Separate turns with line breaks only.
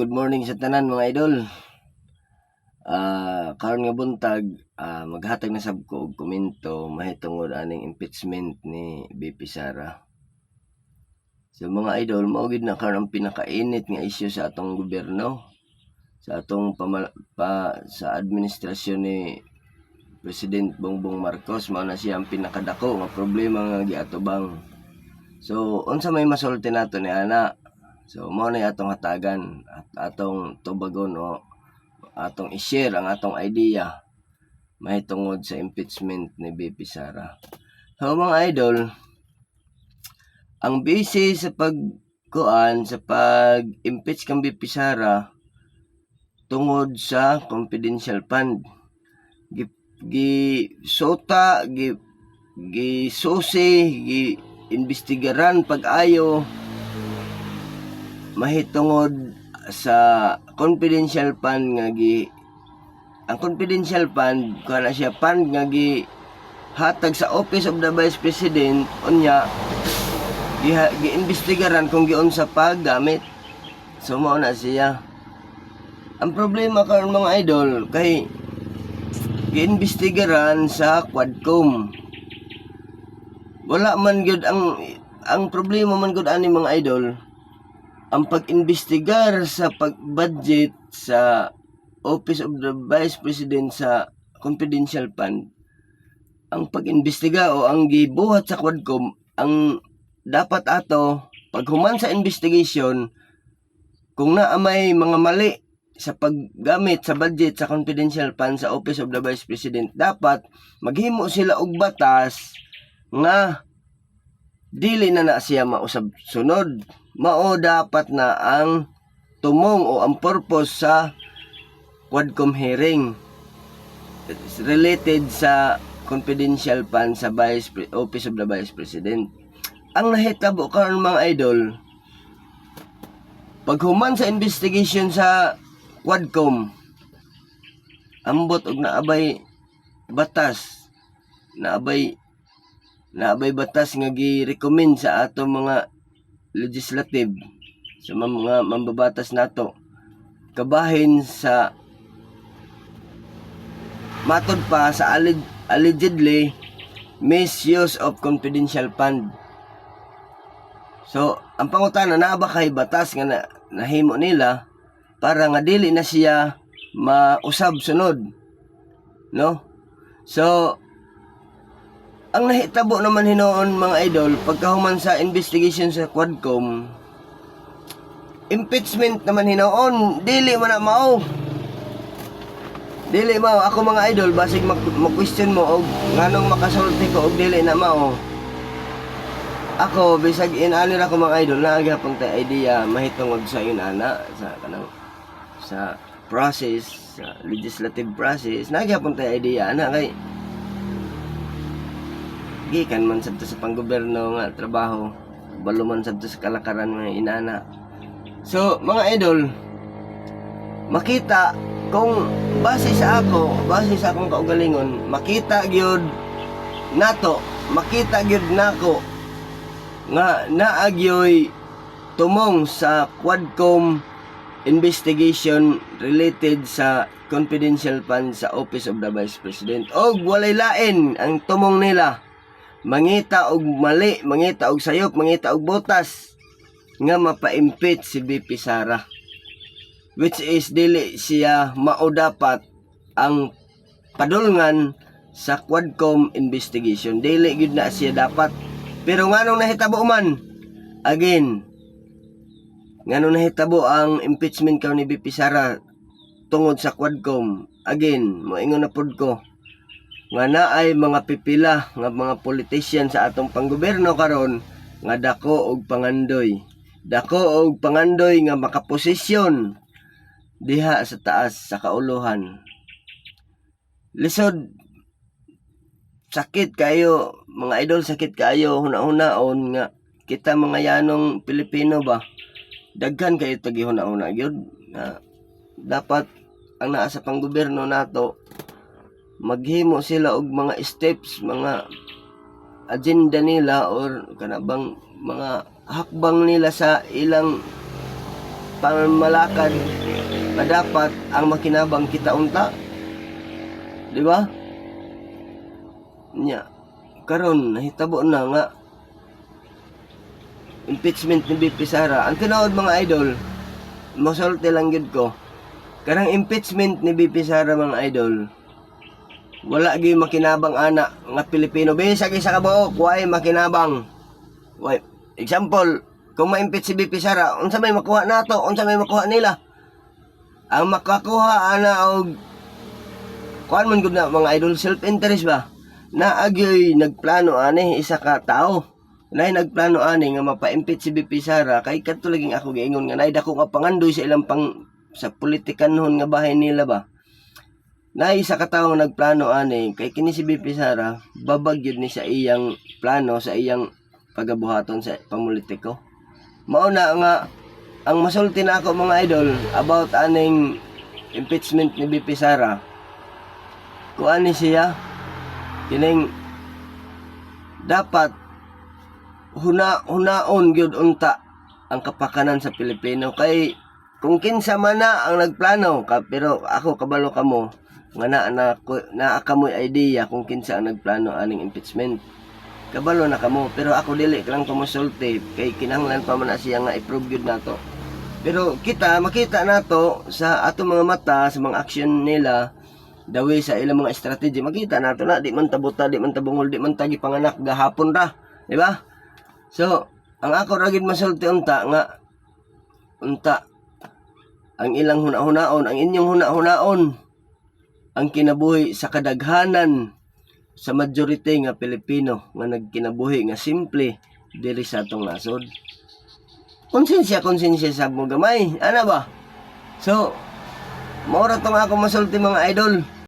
Good morning sa tanan mga idol. Ah, karon nga buntag, ah, maghatag na sab ko og komento mahitungod aning impeachment ni BP Sara. So mga idol, mao gid na karon pinakainit nga issue sa atong gobyerno sa atong pama- pa sa administrasyon ni President Bongbong Marcos mao na siya ang pinakadako nga problema nga giatubang. So unsa may masulti nato ni ana? So mao na atong hatagan at atong tubagon o atong i-share ang atong idea mahitungod sa impeachment ni BP Sara. So mga idol, ang base sa pagkuan sa pag-impeach kang BP Sara tungod sa confidential fund. Gi, gi sota, gi, gi susi, gi investigaran pag-ayo mahitungod sa confidential fund nga gi ang confidential fund kana siya fund nga gi hatag sa office of the vice president unya gi giimbestigaran kung giun sa paggamit. So mao na siya. Ang problema karon mga idol kay giimbestigaran sa Quadcom. Wala man gyud ang ang problema man gyud ani mga idol ang pag-investigar sa pag-budget sa Office of the Vice President sa confidential fund ang pag-imbestiga o ang gibuhat sa Quadcom ang dapat ato paghuman sa investigation kung naa may mga mali sa paggamit sa budget sa confidential fund sa Office of the Vice President dapat maghimo sila og batas nga dili na na siya mausab sunod mao dapat na ang tumong o ang purpose sa Quadcom hearing related sa confidential fund sa Vice Office of the Vice President. Ang nahitabo karon mga idol, paghuman sa investigation sa Quadcom, ambot og naabay batas, naabay naabay batas nga gi-recommend sa ato mga legislative sa mga mambabatas nato. Kabahin sa matod pa sa alleg- allegedly misuse of confidential fund. So ang pangutana na ba kay batas nga na, nahimo nila para nga dili na siya mausab sunod no? So ang nahitabo naman hinoon mga idol, pagkahuman sa investigation sa Quadcom, impeachment naman hinoon, dili man na mao. Dili mao ako mga idol basig mag, question mo og nganong makasulti ko og dili na mao. Ako bisag inani ra ko mga idol na gyapon tay idea mahitungod sa inana sa kanang sa process sa legislative process na gyapon tay idea na kay gikan man sabto sa panggobyerno nga trabaho. Balo man sabto sa kalakaran mga inana. So mga idol makita kung base sa ako base sa akong kaugalingon makita gyud nato makita gyud nako nga naagyoy tumong sa Quadcom investigation related sa confidential fund sa Office of the Vice President. Og walay lain ang tumong nila mangita og mali, mangita og sayop, mangita og botas nga mapa-impeach si BP Sara. Which is dili siya mao dapat ang padulngan sa Quadcom investigation. Dili gyud na siya dapat. Pero nganong nahitabo man? Again, nganong nahitabo ang impeachment kaw ni BP Sara tungod sa Quadcom? Again, moingon na pod ko nga naay mga pipila nga mga politician sa atong panggobyerno karon nga dako og pangandoy. Dako og pangandoy nga makaposisyon diha sa taas sa kauluhan. Lisod sakit kayo mga idol sakit kayo huna-hunaon nga kita mga yanong Pilipino ba? Daghan kayo tagi huna-huna gyud. Nga dapat ang naa sa panggobyerno nato maghimo sila og mga steps, mga agenda nila or kanabang mga hakbang nila sa ilang pamamalakad na dapat ang makinabang kita unta. Di ba? Nya, karon nahitabo na nga impeachment ni BP Sara. Ang tinuod mga idol, masulti lang gid ko. Karang impeachment ni BP Sara mga idol, wala gyud makinabang ana nga Pilipino. Bisag isa ka buok way makinabang? Way example kung ma-impeach si BP Sara unsa may makuha nato? Unsa may makuha nila? Ang makakuha ana og kuan man gud na mga idol self interest ba? Na agyoy nagplano ani isa ka tao. Nay nagplano ani nga mapa-impeach si BP Sara kay kadto laging ako giingon nga nay dako nga pangandoy sa ilang pang sa politikanhon nga bahay nila ba na isa ka tawo nga nagplano ani kay kini si BP Sara babagyod ni sa iyang plano sa iyang pagabuhaton sa pamulitiko. Mao na nga ang masulti na ako mga idol about aning impeachment ni BP Sara. Kuani siya kining dapat huna hunaon gyud unta ang kapakanan sa Pilipino. Kay kung kinsa man na ang nagplano ka pero ako kabalo kamo nga na na, ko- na kamoy idea kung kinsa ang nagplano aning impeachment. Kabalo na kamo pero ako dili lang kumusulti kay kinahanglan pa man na siya nga i-prove gyud nato pero kita makita nato sa ato mga mata sa mga aksyon nila dawi sa ilang mga strategy. Makita nato na di man tabuta di man tabungol di man tagi panganak gahapon ra di ba? So ang ako ra gid masulti unta nga unta ang ilang huna-hunaon ang inyong huna-hunaon ang kinabuhi sa kadaghanan sa majority nga Pilipino nga nagkinabuhi nga simple diri sa atong nasod. Konsensya konsensya sa mo gamay. Ana ba? So Maura tong ako masulti mga idol.